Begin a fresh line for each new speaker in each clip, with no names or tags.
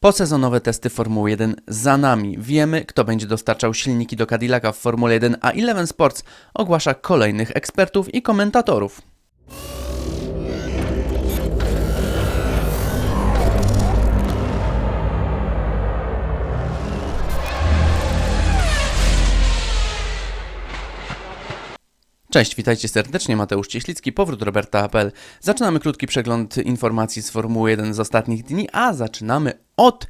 Posezonowe testy Formuły 1 za nami. Wiemy, kto będzie dostarczał silniki do Cadillaca w Formule 1, a Eleven Sports ogłasza kolejnych ekspertów i komentatorów. Cześć, witajcie serdecznie, Mateusz Cieślicki, powrót Roberta.pl. Zaczynamy krótki przegląd informacji z Formuły 1 z ostatnich dni, a zaczynamy od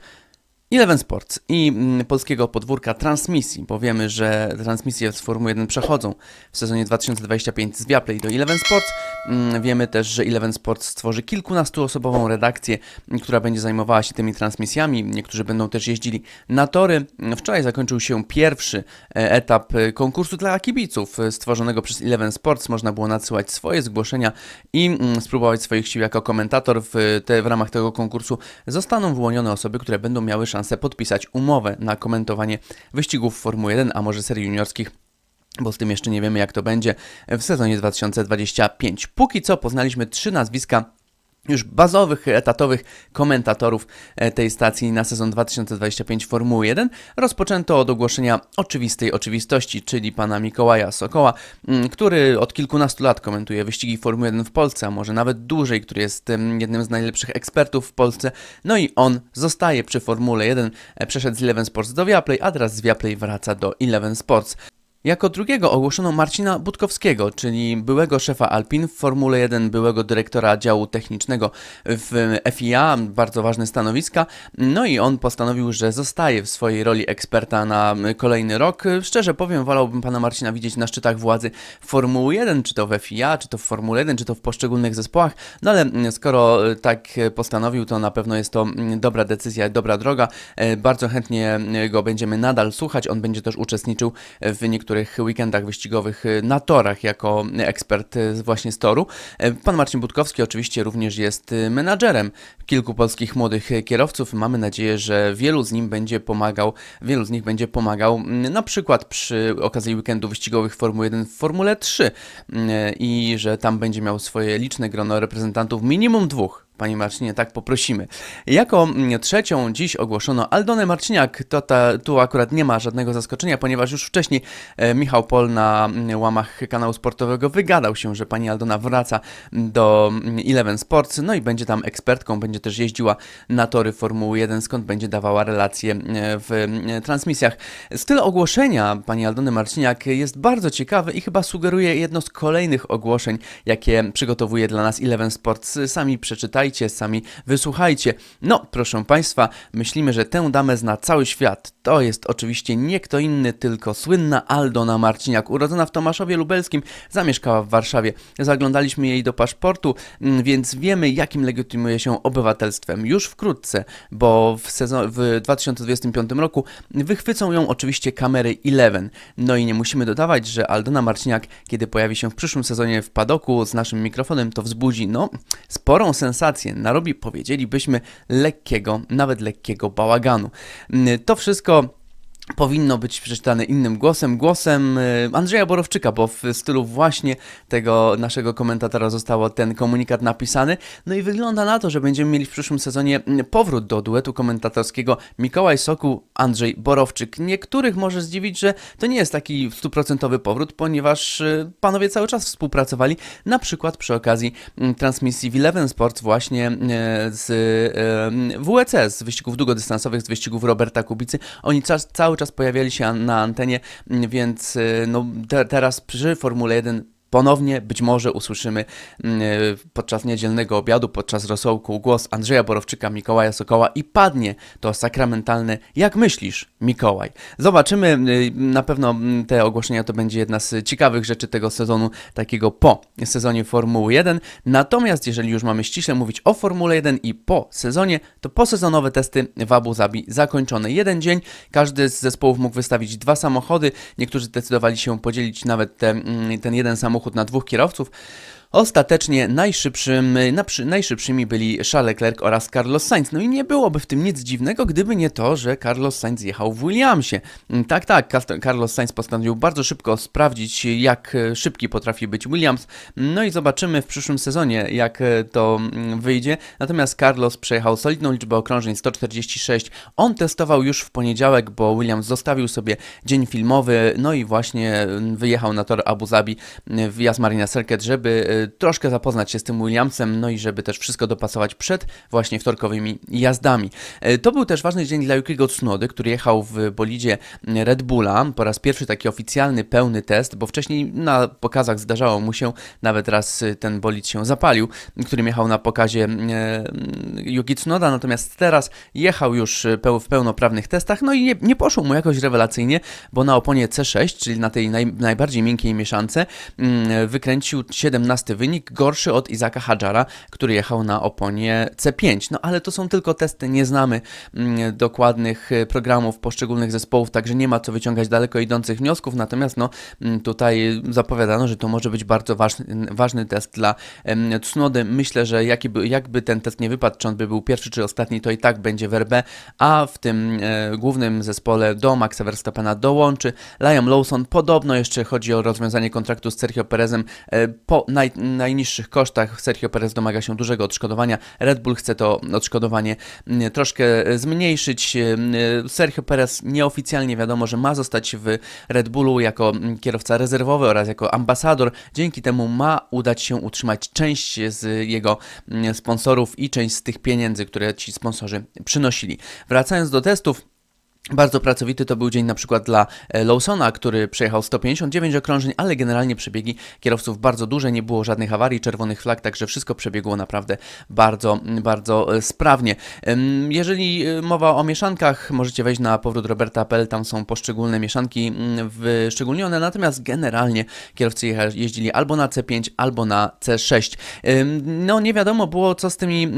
Eleven Sports i mm, polskiego podwórka transmisji, bo wiemy, że transmisje z Formuły 1 przechodzą w sezonie 2025 z Viaplay do Eleven Sports. Mm, Wiemy też, że Eleven Sports stworzy kilkunastoosobową redakcję, m, która będzie zajmowała się tymi transmisjami. Niektórzy będą też jeździli na tory. Mm, Wczoraj zakończył się pierwszy e, etap e, konkursu dla kibiców e, stworzonego przez Eleven Sports. Można było nadsyłać swoje zgłoszenia i mm, spróbować swoich sił jako komentator. W, te, w ramach tego konkursu zostaną wyłonione osoby, które będą miały szansę podpisać umowę na komentowanie wyścigów Formuły 1, a może serii juniorskich bo z tym jeszcze nie wiemy jak to będzie w sezonie 2025. Póki co poznaliśmy trzy nazwiska już bazowych, etatowych komentatorów e, tej stacji na sezon 2025 Formuły 1 rozpoczęto od ogłoszenia oczywistej oczywistości, czyli pana Mikołaja Sokoła, mm, który od kilkunastu lat komentuje wyścigi Formuły 1 w Polsce, a może nawet dłużej, który jest jednym z najlepszych ekspertów w Polsce. No i on zostaje przy Formule 1, e, przeszedł z Eleven Sports do Viaplay, a teraz z Viaplay wraca do Eleven Sports. Jako drugiego ogłoszono Marcina Budkowskiego, czyli byłego szefa Alpin w Formule 1, byłego dyrektora działu technicznego w FIA, bardzo ważne stanowiska. No i on postanowił, że zostaje w swojej roli eksperta na kolejny rok. Szczerze powiem, wolałbym pana Marcina widzieć na szczytach władzy Formuły 1, czy to w FIA, czy to w Formule 1, czy to w poszczególnych zespołach. No ale skoro tak postanowił, to na pewno jest to dobra decyzja, dobra droga. E, Bardzo chętnie go będziemy nadal słuchać. On będzie też uczestniczył w niektórych weekendach wyścigowych na torach jako ekspert z- właśnie z toru. E, Pan Marcin Budkowski oczywiście również jest menadżerem kilku polskich młodych kierowców. Mamy nadzieję, że wielu z nim będzie pomagał, wielu z nich będzie pomagał mm, na przykład przy okazji weekendu wyścigowych Formuły 1 w Formule 3 mm, i że tam będzie miał swoje liczne grono reprezentantów, minimum dwóch. Panie Marcinie, tak poprosimy. Jako mm, trzecią dziś ogłoszono Aldonę Marciniak. To ta, tu akurat nie ma żadnego zaskoczenia, ponieważ już wcześniej e, Michał Pol na mm, łamach kanału sportowego wygadał się, że pani Aldona wraca do mm, Eleven Sports, no i będzie tam ekspertką, będzie też jeździła na tory Formuły 1, skąd będzie dawała relacje w transmisjach. Styl ogłoszenia pani Aldony Marciniak jest bardzo ciekawy i chyba sugeruje jedno z kolejnych ogłoszeń, jakie przygotowuje dla nas Eleven Sports. Sami przeczytajcie, sami wysłuchajcie. No, proszę Państwa, myślimy, że tę damę zna cały świat. To jest oczywiście nie kto inny, tylko słynna Aldona Marciniak, urodzona w Tomaszowie Lubelskim, zamieszkała w Warszawie. Zaglądaliśmy jej do paszportu, mm, więc wiemy, jakim legitymuje się obywatelstwem. Już wkrótce, bo w, sezon- w 2025 roku wychwycą ją oczywiście kamery Eleven. No i nie musimy dodawać, że Aldona Marciniak, kiedy pojawi się w przyszłym sezonie w padoku z naszym mikrofonem, to wzbudzi, no, sporą sensację. Narobi, powiedzielibyśmy, lekkiego, nawet lekkiego bałaganu. Mm, To wszystko powinno być przeczytane innym głosem, głosem y, Andrzeja Borowczyka, bo w stylu właśnie tego naszego komentatora został ten komunikat napisany. No i wygląda na to, że będziemy mieli w przyszłym sezonie powrót do duetu komentatorskiego Mikołaj Soku, Andrzej Borowczyk. Niektórych może zdziwić, że to nie jest taki stuprocentowy powrót, ponieważ y, panowie cały czas współpracowali, na przykład przy okazji transmisji w Eleven Sports właśnie y, z y, WEC, z wyścigów długodystansowych, z wyścigów Roberta Kubicy. Oni cały czas pojawiali się na antenie, mm, więc y, no, te, teraz przy Formule 1 ponownie być może usłyszymy mm, y, podczas niedzielnego obiadu, podczas rosołku głos Andrzeja Borowczyka, Mikołaja Sokoła i padnie to sakramentalne jak myślisz, Mikołaj. Zobaczymy, y, na pewno mm, te ogłoszenia to będzie jedna z ciekawych rzeczy tego sezonu, takiego po sezonie Formuły 1. Natomiast jeżeli już mamy ściśle mówić o Formule 1 i po sezonie, to posezonowe testy w Abu Zabi zakończone. Jeden dzień, każdy z zespołów mógł wystawić dwa samochody, niektórzy zdecydowali się podzielić nawet te, mm, ten jeden samochód na dwóch kierowców. Ostatecznie najszybszym, najszybszymi byli Charles Leclerc oraz Carlos Sainz. No i nie byłoby w tym nic dziwnego, gdyby nie to, że Carlos Sainz jechał w Williamsie. Mm, Tak, tak, Carlos Sainz postanowił bardzo szybko sprawdzić, jak e, szybki potrafi być Williams. No i zobaczymy w przyszłym sezonie, jak e, to mm, wyjdzie. Natomiast Carlos przejechał solidną liczbę okrążeń 146. On testował już w poniedziałek, bo Williams zostawił sobie dzień filmowy, no i właśnie mm, wyjechał na tor Abu Zabi w Yas Marina Circuit, żeby e, troszkę zapoznać się z tym Williamsem, no i żeby też wszystko dopasować przed właśnie wtorkowymi jazdami. E, To był też ważny dzień dla Yukiego Tsunody, który jechał w bolidzie Red Bulla, po raz pierwszy taki oficjalny, pełny test, bo wcześniej na pokazach zdarzało mu się, nawet raz y, ten bolid się zapalił, którym jechał na pokazie e, Yuki Tsunoda, natomiast teraz jechał już w pełnoprawnych testach, no i nie, nie poszło mu jakoś rewelacyjnie, bo na oponie C6, czyli na tej naj, najbardziej miękkiej mieszance, mm, wykręcił 17 wynik, gorszy od Izaka Hadżara, który jechał na oponie C5. No ale to są tylko testy, nie znamy mm, dokładnych e, programów poszczególnych zespołów, także nie ma co wyciągać daleko idących wniosków, natomiast no mm, tutaj zapowiadano, że to może być bardzo ważny, ważny test dla Tsunody. Myślę, że jaki by, jakby ten test nie wypadł, czy on by był pierwszy czy ostatni, to i tak będzie w RB, a w tym e, głównym zespole do Maxa Verstappena dołączy Liam Lawson. Podobno jeszcze chodzi o rozwiązanie kontraktu z Sergio Perezem e, po naj, najniższych kosztach. Sergio Perez domaga się dużego odszkodowania. Red Bull chce to odszkodowanie mm, troszkę e, zmniejszyć. E, Sergio Perez nieoficjalnie wiadomo, że ma zostać w Red Bullu jako mm, kierowca rezerwowy oraz jako ambasador. Dzięki temu ma udać się utrzymać część z jego mm, sponsorów i część z tych pieniędzy, które ci sponsorzy przynosili. Wracając do testów. Bardzo pracowity to był dzień na przykład dla e, Lawsona, który przejechał 159 okrążeń, ale generalnie przebiegi kierowców bardzo duże, nie było żadnych awarii, czerwonych flag, także wszystko przebiegło naprawdę bardzo, bardzo e, sprawnie. Jeżeli e, mowa o mieszankach, możecie wejść na powrót Roberta.pl, tam są poszczególne mieszanki mm, wyszczególnione, natomiast generalnie kierowcy jeździli albo na C5, albo na C6. Em, No nie wiadomo było, co z tymi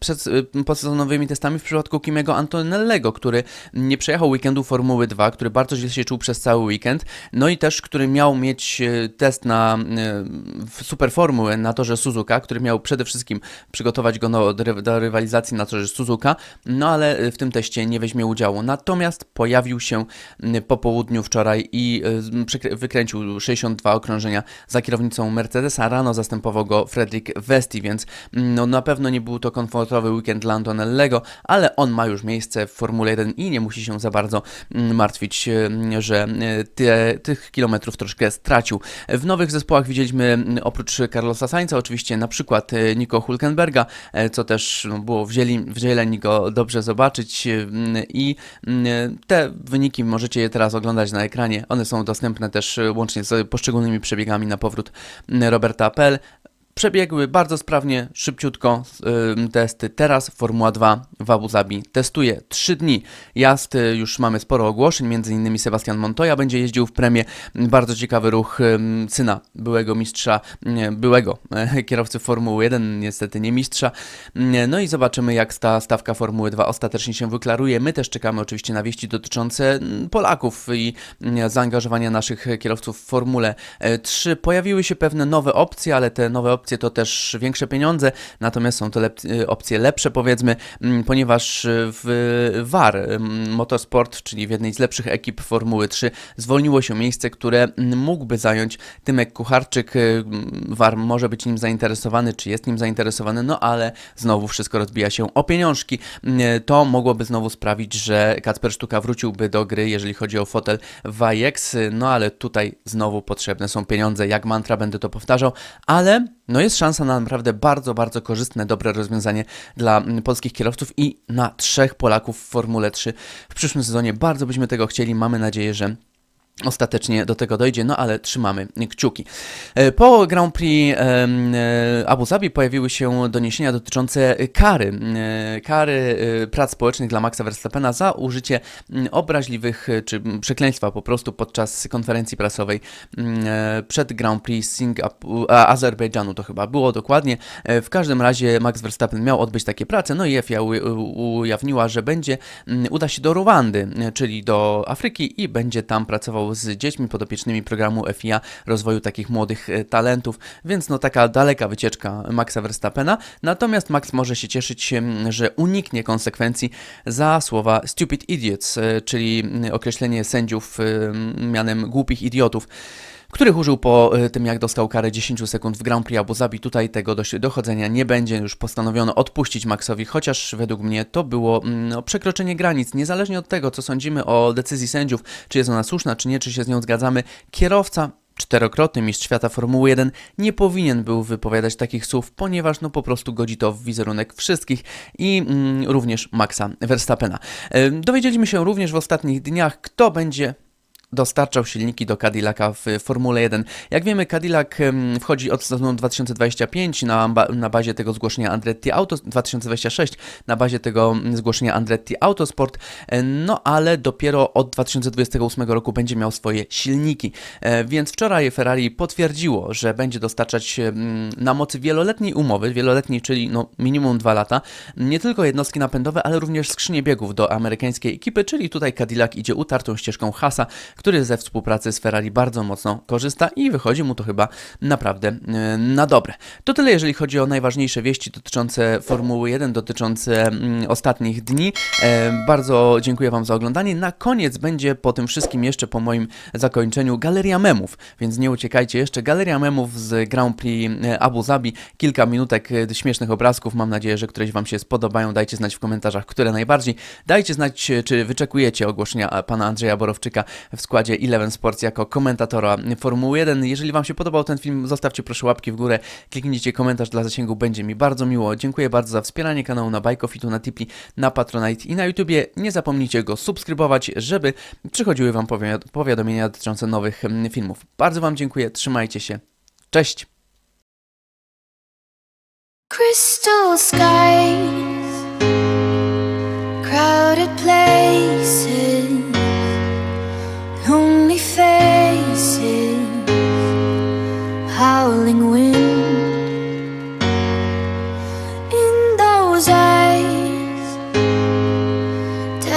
przed, podsezonowymi testami w przypadku Kimiego Antonellego, który nie przejechał weekendu Formuły 2, który bardzo źle się czuł przez cały weekend, no i też, który miał mieć e, test na e, w Superformułę na torze Suzuka, który miał przede wszystkim przygotować go do, do, ry- do rywalizacji na torze Suzuka, no ale e, w tym teście nie weźmie udziału. Natomiast pojawił się po południu wczoraj i wykręcił 62 okrążenia za kierownicą Mercedesa. Rano zastępował go Fredrik Westi, więc mm, no, na pewno nie był to komfortowy weekend dla Antonellego, ale on ma już miejsce w Formule 1 i nie musi się za bardzo mm, martwić, e, że e, te, tych kilometrów troszkę stracił. W nowych zespołach widzieliśmy mm, oprócz Carlosa Sainza oczywiście na przykład e, Nico Hulkenberga, e, co też no, było w, zieli, w zieleni go dobrze zobaczyć mm, i mm, te wyniki możecie je teraz oglądać na ekranie. One są dostępne też łącznie z poszczególnymi przebiegami na powrót mm, Roberta.pl. Przebiegły bardzo sprawnie, szybciutko testy. Teraz Formuła 2 w Abu Zabi testuje 3 dni. Jazd y, już mamy sporo ogłoszeń, między innymi Sebastian Montoya będzie jeździł w premię. Bardzo ciekawy ruch syna byłego mistrza, byłego e, kierowcy Formuły 1, niestety nie mistrza. No i zobaczymy jak ta stawka Formuły 2 ostatecznie się wyklaruje. My też czekamy oczywiście na wieści dotyczące mm, Polaków i mm, zaangażowania naszych kierowców w Formule e, 3. Pojawiły się pewne nowe opcje, ale te nowe opcje to też większe pieniądze, natomiast są to lep y, opcje lepsze powiedzmy, mm, ponieważ y, w VAR mm, Motorsport, czyli w jednej z lepszych ekip Formuły 3, zwolniło się miejsce, które mm, mógłby zająć Tymek Kucharczyk. Y, VAR może być nim zainteresowany, czy jest nim zainteresowany, no ale znowu wszystko rozbija się o pieniążki. Mm, To mogłoby znowu sprawić, że Kacper Sztuka wróciłby do gry, jeżeli chodzi o fotel Vajex, no ale tutaj znowu potrzebne są pieniądze, jak mantra będę to powtarzał, ale no jest szansa na naprawdę bardzo, bardzo korzystne, dobre rozwiązanie dla mm, polskich kierowców i na trzech Polaków w Formule 3 w przyszłym sezonie. Bardzo byśmy tego chcieli, mamy nadzieję, że Ostatecznie do tego dojdzie, no ale trzymamy kciuki. E, Po Grand Prix e, Abu Zabi pojawiły się doniesienia dotyczące kary. e, Kary prac społecznych dla Maxa Verstappena za użycie obraźliwych czy przekleństwa po prostu podczas konferencji prasowej przed Grand Prix Singapuru, a, Azerbejdżanu to chyba było dokładnie. W każdym razie Max Verstappen miał odbyć takie prace, no i FIA ujawniła, że będzie, uda się do Ruandy, czyli do Afryki i będzie tam pracował z dziećmi podopiecznymi programu FIA rozwoju takich młodych e, talentów, więc no taka daleka wycieczka Maxa Verstappena. Natomiast Max może się cieszyć, że uniknie konsekwencji za słowa stupid idiots, e, czyli mm, określenie sędziów em, mianem głupich idiotów których użył po e, tym, jak dostał karę 10 sekund w Grand Prix Abu Zabi. Tutaj tego dochodzenia nie będzie, już postanowiono odpuścić Maxowi, chociaż według mnie to było mm, no, przekroczenie granic. Niezależnie od tego, co sądzimy o decyzji sędziów, czy jest ona słuszna, czy nie, czy się z nią zgadzamy, kierowca Czterokrotny mistrz świata Formuły 1 nie powinien był wypowiadać takich słów, ponieważ no po prostu godzi to w wizerunek wszystkich i mm, również Maxa Verstappena. E, Dowiedzieliśmy się również w ostatnich dniach, kto będzie dostarczał silniki do Cadillaca w Formule 1. Jak wiemy, Cadillac wchodzi od sezonu 2025 na, na bazie tego zgłoszenia Andretti Auto 2026 na bazie tego mm, zgłoszenia Andretti Autosport, e, no ale dopiero od 2028 roku będzie miał swoje silniki. E, Więc wczoraj Ferrari potwierdziło, że będzie dostarczać na mocy wieloletniej umowy, wieloletniej, czyli no minimum dwa lata, nie tylko jednostki napędowe, ale również skrzynie biegów do amerykańskiej ekipy, czyli tutaj Cadillac idzie utartą ścieżką Hasa, który ze współpracy z Ferrari bardzo mocno korzysta i wychodzi mu to chyba naprawdę e, na dobre. To tyle, jeżeli chodzi o najważniejsze wieści dotyczące Formuły 1, dotyczące mm, ostatnich dni. E, Bardzo dziękuję Wam za oglądanie. Na koniec będzie po tym wszystkim jeszcze po moim zakończeniu galeria memów, więc nie uciekajcie jeszcze. Galeria memów z Grand Prix e, Abu Zabi. Kilka minutek śmiesznych obrazków. Mam nadzieję, że któreś Wam się spodobają. Dajcie znać w komentarzach, które najbardziej. Dajcie znać, czy wyczekujecie ogłoszenia pana Andrzeja Borowczyka w składzie Eleven Sports jako komentatora Formuły 1. Jeżeli Wam się podobał ten film, zostawcie proszę łapki w górę, kliknijcie komentarz dla zasięgu, będzie mi bardzo miło. Dziękuję bardzo za wspieranie kanału na Bajkofitu, na Tipi, na Patronite i na YouTubie. Nie zapomnijcie go subskrybować, żeby przychodziły Wam powi- powiadomienia dotyczące nowych mm, filmów. Bardzo Wam dziękuję, trzymajcie się. Cześć!
Crystal skies, crowded places,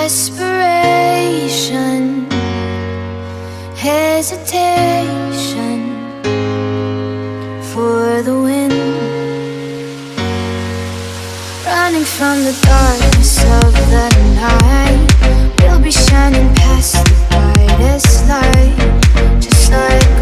desperation, hesitation for the wind running from the darkness of the night. We'll be shining past the brightest light, just like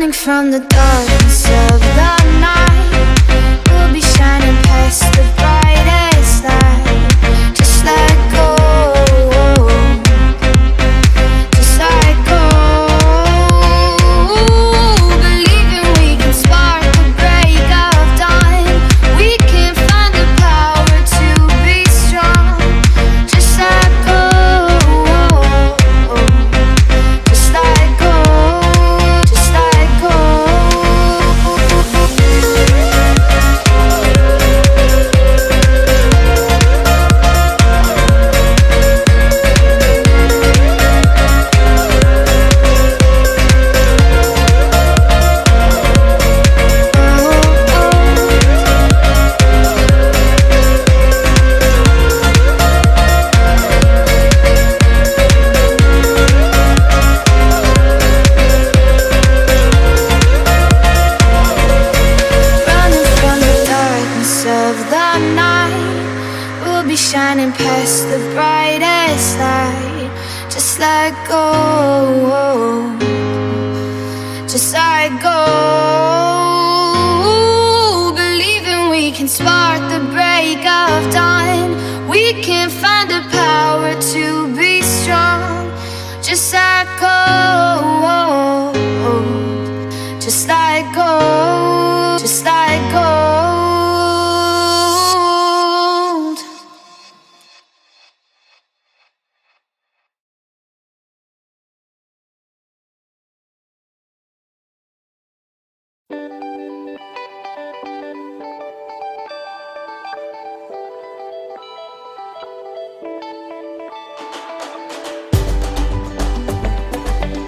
Running from the darkness of the night, we'll be shining past the